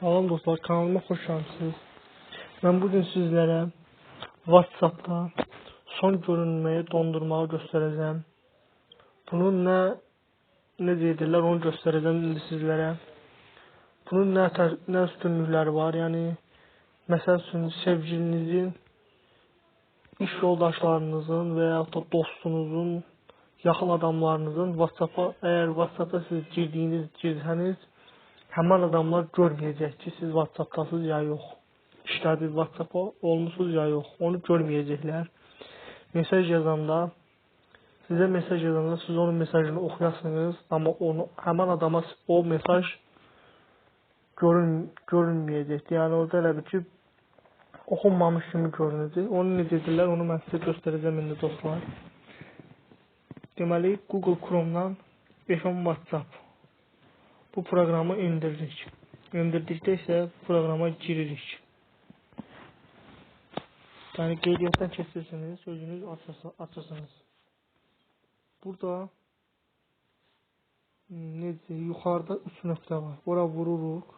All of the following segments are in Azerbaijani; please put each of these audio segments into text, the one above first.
Salam dostlar, kanalıma xoş gəlmisiniz. Mən bu gün sizlərə WhatsApp-da son görünməyi dondurmağı göstərəcəm. Bunun nə necə edirlər onu göstərəcəm indi sizlərə. Bunun nə tər, nə üstünlükləri var? Yəni məsəl üçün sevgilinizin, iş yoldaşlarınızın və ya da dostunuzun, yaxın adamlarınızın WhatsApp-a əgər WhatsApp-a siz girdiyiniz girsəniz həmin adamlar görməyəcək ki, siz WhatsApp-dasınız ya yox. İşlədiniz WhatsApp-a olmusunuz ya yox. Onu görməyəcəklər. Mesaj yazanda sizə mesaj yazanda siz onun mesajını oxuyasınız, amma onu həmin adama o mesaj görün görünməyəcək. Yəni orada elə bir ki oxunmamış kimi görünəcək. Onu necə edirlər, onu mən sizə göstərəcəm indi dostlar. Deməli, Google Chrome-dan F10 WhatsApp bu proqramı indiririk. İndirdikdə isə proqrama giririk. Yəni qeydiyyatdan keçirsiniz, özünüz açırsınız. Burada necə yuxarıda 3 nöqtə var. Ora vururuq.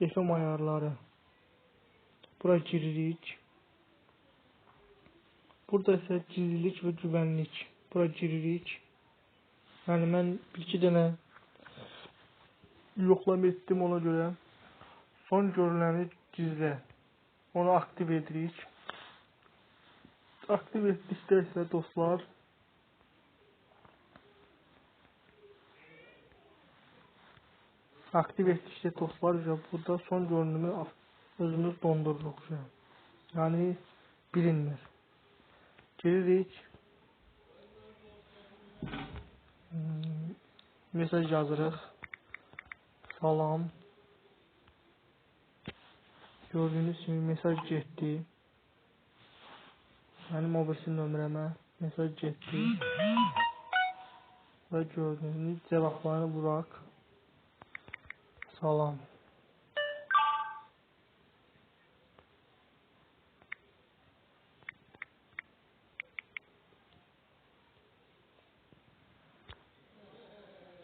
FM ayarları. Bura giririk. Burada isə gizlilik və güvənlik. Bura giririk. Yəni mən bir-iki dənə yoxlama etdim ona görə. Son görüləni gizlə. Onu aktiv edirik. Aktiv etdikdə isə dostlar aktiv etdikdə dostlar burada son görünümü özümüz dondururuq. Yəni bilinmir. Giririk. Hmm, mesaj yazırıq. Salam. Gördüyünüz kimi mesaj getdi. Mənim obrisi nömrəmə mesaj getdi. Və gördüyünüz cavablarını burax. Salam.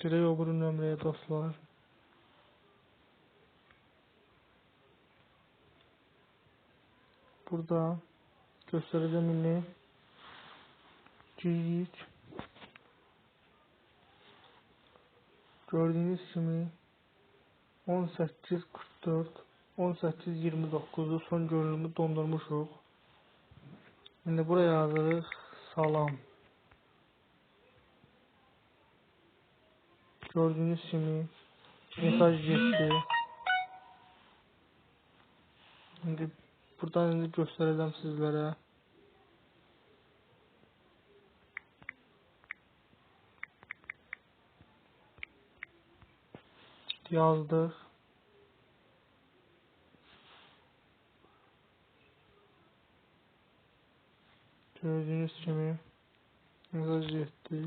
Dirək o biri nömrəyə dostlar. Burada göstereceğim indi. Giririk. Gördüğünüz kimi 18.44 18.29'u son görünümü dondurmuşuq. İndi buraya yazırıq salam. Gördüğünüz kimi mesaj getdi. İndi Buradan indi göstərəcəm sizlərə. Yazdıq. Gördüyünüz kimi mesaj getdi.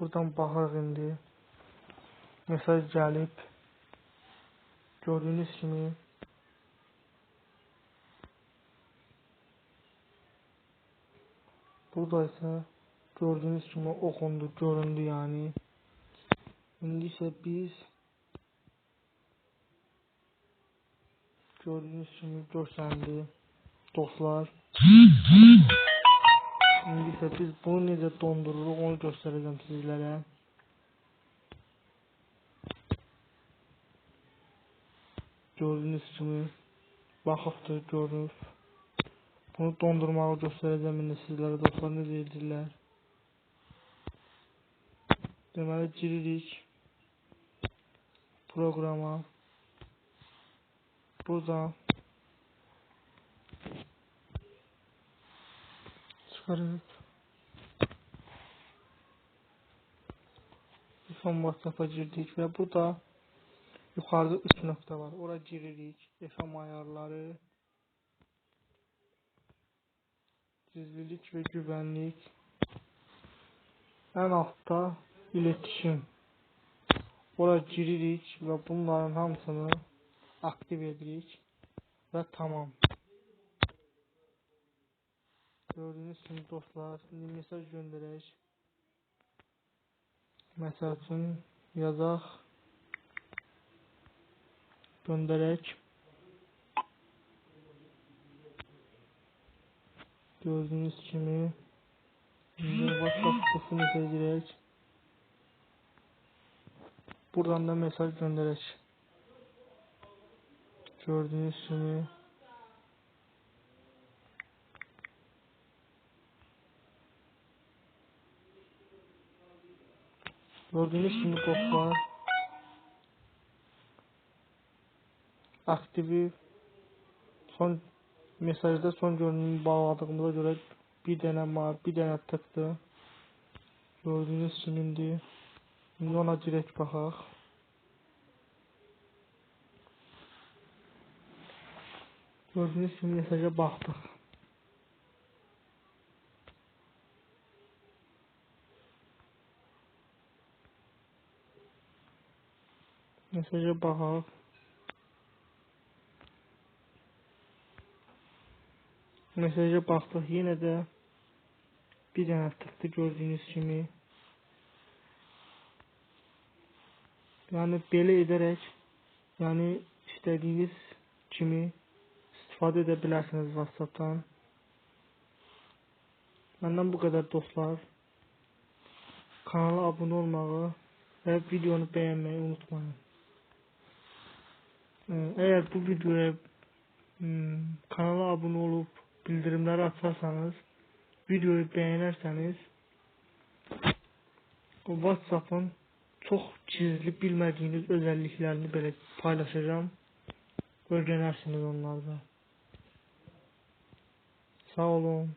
Buradan baxırıq indi. Mesaj gəlib. Gördüyünüz kimi Burada isə gördüyünüz kimi oxundu, göründü yəni. İndi isə biz gördüyünüz kimi görsəndi dostlar. İndi isə biz bunu necə dondururuq onu göstərəcəm sizlərə. Gördüyünüz kimi baxıbdır, görünür. Bunu dondurmağı göstərəcəm indi sizlərə dostlar necə edirlər. Deməli giririk proqrama. Buradan çıkarırız. Son WhatsApp'a girdik ve burada yukarıda 3 nokta var. Oraya giririk. FM ayarları, gizlilik ve güvenlik. En altta iletişim. Oraya giririk ve bunların hamısını aktif edirik. və tamam. Gördüyünüz kimi dostlar, indi mesaj göndərək. Məsəl üçün yazaq göndərək. Gördüyünüz kimi indi WhatsApp qrupuna girək. Buradan da mesaj göndərək. Gördüyünüz kimi Gördüğünüz gibi dostlar aktivi son mesajda son görünümü bağladığımıza göre bir dənə var, bir dənə tıktı. Gördüğünüz kimi indi, indi ona direkt baxaq. Gördüğünüz kimi mesaja baxdıq. Mesaja baxaq. Mesaja baxdıq. Yenə də bir dənə tıktı gördüyünüz kimi. Yəni belə edərək, yəni istədiyiniz kimi istifadə edə bilərsiniz WhatsApp-dan. Məndən bu qədər dostlar. Kanala abunə olmağı və videonu bəyənməyi unutmayın. Eğer bu videoya hmm, kanala abone olup bildirimleri açarsanız videoyu beğenirseniz o WhatsApp'ın çok gizli bilmediğiniz özelliklerini böyle paylaşacağım. Öğrenirsiniz onlarda. Sağ olun.